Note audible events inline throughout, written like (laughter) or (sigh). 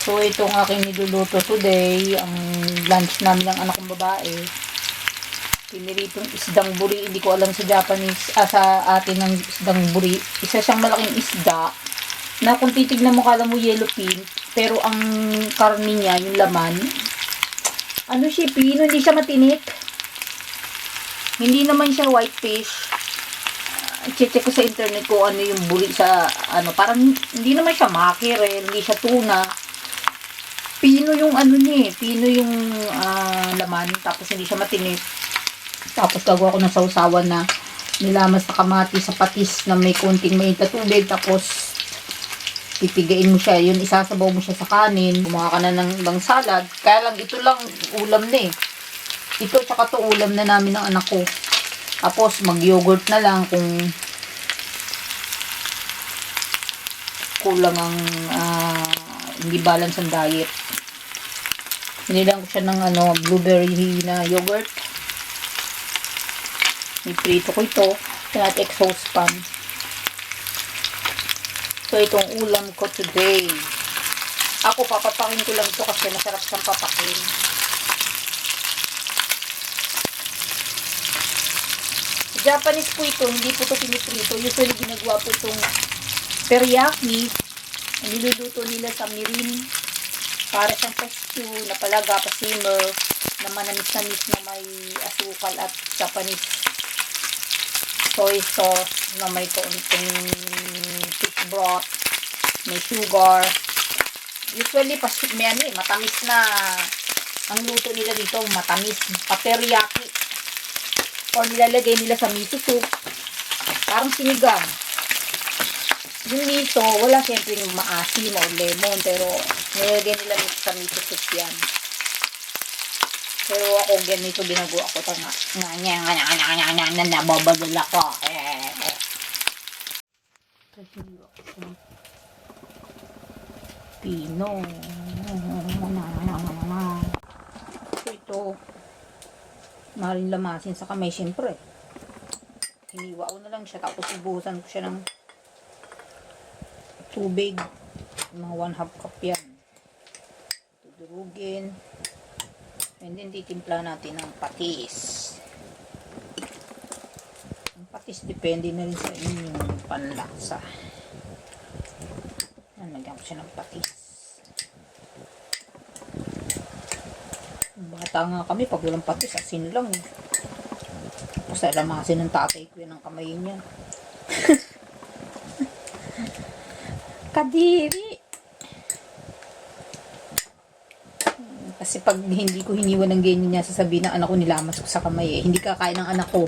So, itong aking niluluto today, ang lunch namin ng anak kong babae. Piniritong isdang buri. Hindi ko alam sa Japanese, ah, sa atin ng isdang buri. Isa siyang malaking isda na kung titignan mo kala mo yellow pink, pero ang karni niya, yung laman, ano siya, pino, hindi siya matinik. Hindi naman siya white fish. Uh, check ko sa internet ko ano yung buri sa, ano, parang hindi naman siya mackerel, hindi siya tuna. Pino yung ano niya eh, pino yung ah, laman, tapos hindi siya matinik. Tapos gagawa ko ng sausawan na nilamas na kamati sa patis na may konting na tubig. Tapos pipigain mo siya. Yun, isasabaw mo siya sa kanin. Gumawa ka na ng, ng salad. Kaya lang, ito lang ulam na eh. Ito, tsaka to ulam na namin ng anak ko. Tapos, mag-yogurt na lang kung kulang ang ah, hindi balance ang diet. Binilang ko siya ng ano, blueberry na yogurt. May prito ko ito. Kaya exhaust pan. So, itong ulam ko today. Ako, papapakin ko lang ito kasi masarap siyang papakin. Japanese po ito, hindi po ito piniprito. Usually, ginagawa po itong teriyaki. Niluluto nila sa mirin. Para siyang pesto na palaga, pasimmer, na manamis-namis na may asukal at Japanese soy sauce na may kaunting fish broth, may sugar. Usually, pas, may ano eh, matamis na ang luto nila dito, matamis, pateriyaki. Or nilalagay nila sa miso soup. Parang sinigang. Yung miso, wala siyempre yung maasim o lemon, pero nilalagay nila sa miso soup yan. Pero ako ganito ginagawa ko tanga. Nga nga nga nga nga nga nga nga nababadal ako. Eh, eh. Pino. Ito, maring lamasin sa kamay siyempre. Hiniwa ko na lang siya tapos ibuhusan ko siya ng tubig. Mga 1 half cup yan. Tudurugin. And then, titimpla natin ng patis. Ang patis, depende na rin sa inyong panlasa. Yan, lagyan ko siya ng patis. Bata nga kami, pag walang patis, asin lang eh. Tapos alamasin ng tatay ko yun ang kamay niya. (laughs) Kadiri! Kasi pag hindi ko hiniwan ng ganyan niya, sasabihin ng anak ko nilamas ko sa kamay eh. Hindi kakain ng anak ko.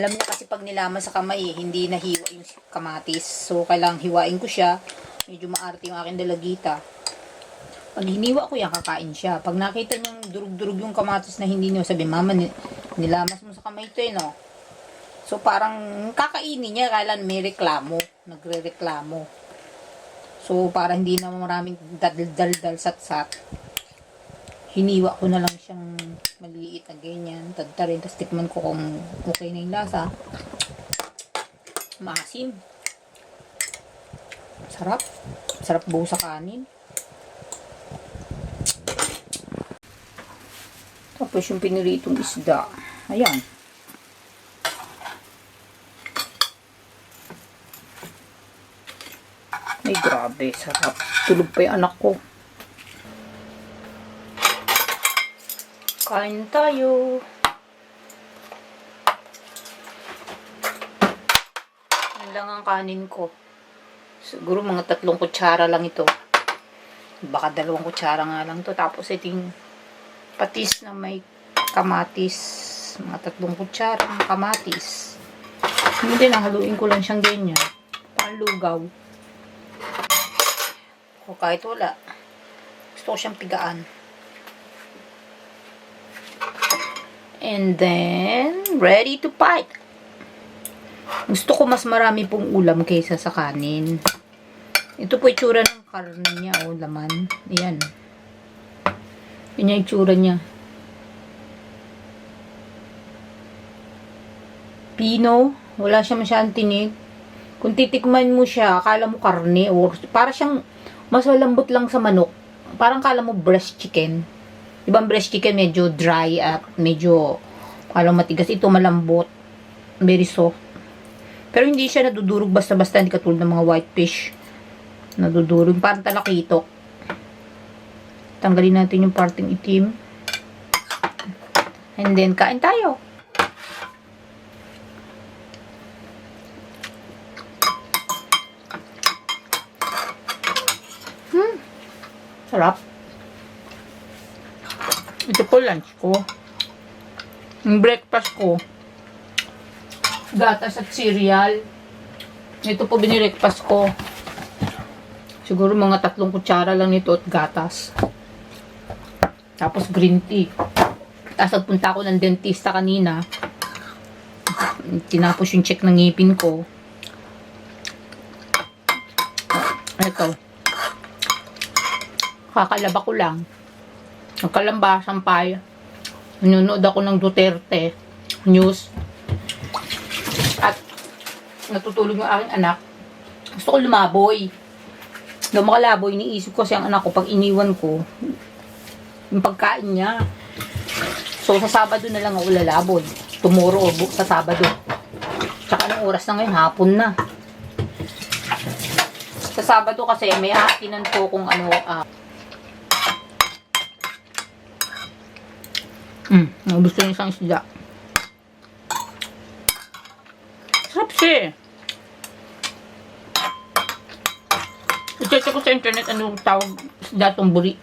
Alam niya kasi pag nilamas sa kamay eh, hindi nahiwa yung kamatis. So, kailangang hiwain ko siya. Medyo maarte yung aking dalagita. Pag hiniwa ko yan, kakain siya. Pag nakita niyang durug-durug yung kamatis na hindi niyo, sabi, Mama, ni- nilamas mo sa kamay ito eh, no? So, parang kakainin niya, kailan may reklamo. Nagre-reklamo. So, para hindi na maraming dal-dal-dal sat-sat hiniwa ko na lang siyang maliliit na ganyan. Tadta rin. Tapos tikman ko kung okay na yung lasa. Maasim. Sarap. Sarap buo sa kanin. Tapos yung piniritong isda. Ayan. Ay, grabe. Sarap. Tulog pa yung anak ko. Kain tayo. Yan lang ang kanin ko. Siguro mga tatlong kutsara lang ito. Baka dalawang kutsara nga lang to. Tapos iting patis na may kamatis. Mga tatlong kutsara ng kamatis. Hindi na, haluin ko lang siyang ganyan. Panlugaw. O kahit wala. Gusto ko siyang pigaan. And then, ready to fight. Gusto ko mas marami pong ulam kaysa sa kanin. Ito po itsura ng karne niya, o laman. Ayan. Yan yung itsura niya. Pino. Wala siya masyadong tinig. Kung titikman mo siya, akala mo karne or para siyang mas malambot lang sa manok. parang kala mo breast chicken. Di ba breast chicken medyo dry at medyo kala matigas. Ito malambot. Very soft. Pero hindi siya nadudurog basta-basta. Hindi katulad ng mga white fish. Nadudurog. Parang talakitok. Tanggalin natin yung parting itim. And then, kain tayo. Sarap. Ito po lunch ko. Yung breakfast ko. Gatas at cereal. Ito po binirekfast ko. Siguro mga tatlong kutsara lang nito at gatas. Tapos green tea. Tapos nagpunta ako ng dentista kanina. Tinapos yung check ng ngipin ko. Ito. Kakalaba ko lang. Nagkalambasan pa. Nanonood ako ng Duterte news. At natutulog yung aking anak. Gusto ko lumaboy. Daw makalaboy, iniisip ko kasi ang anak ko, pag iniwan ko, yung pagkain niya. So, sa Sabado na lang ako lalaboy. Tomorrow, sa Sabado. Tsaka anong oras na ngayon? Hapon na. Sa Sabado kasi, may hakinan ko kung ano, ah, Mm, gusto niya isang isda. Sarap siya eh. I-check ko sa internet anong tawag isda tong buri.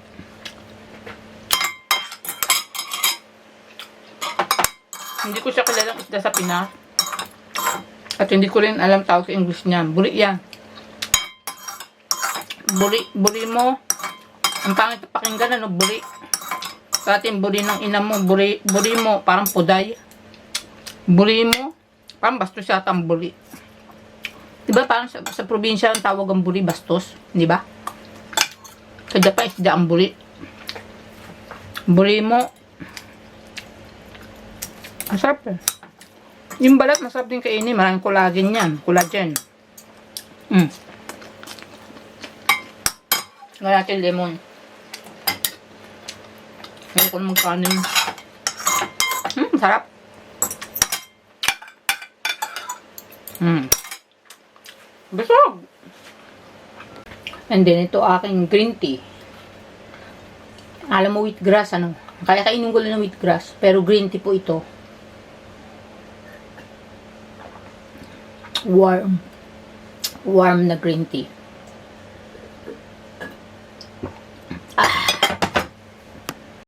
Hindi ko siya kilalang isda sa Pinas. At hindi ko rin alam tawag sa English niya. Buri yan. Buri, buri mo. Ang pangit na pakinggan, ano, buri. Sa atin, buri ng ina mo, buri, buri mo, parang puday. Buri mo, parang bastos yata ang buri. Diba parang sa, sa probinsya ang tawag ang buri, bastos? Di ba? Sa Japan, isda ang buri. Buri mo. Ang sarap eh. Yung balat, masarap din kainin. Maraming collagen yan. Collagen. Mm. Wala natin lemon. Kaya ko naman kanin. Hmm, sarap. Hmm. Busog. And then, ito aking green tea. Alam mo, wheatgrass, ano? Kaya kainin ko lang ng wheatgrass. Pero green tea po ito. Warm. Warm na green tea.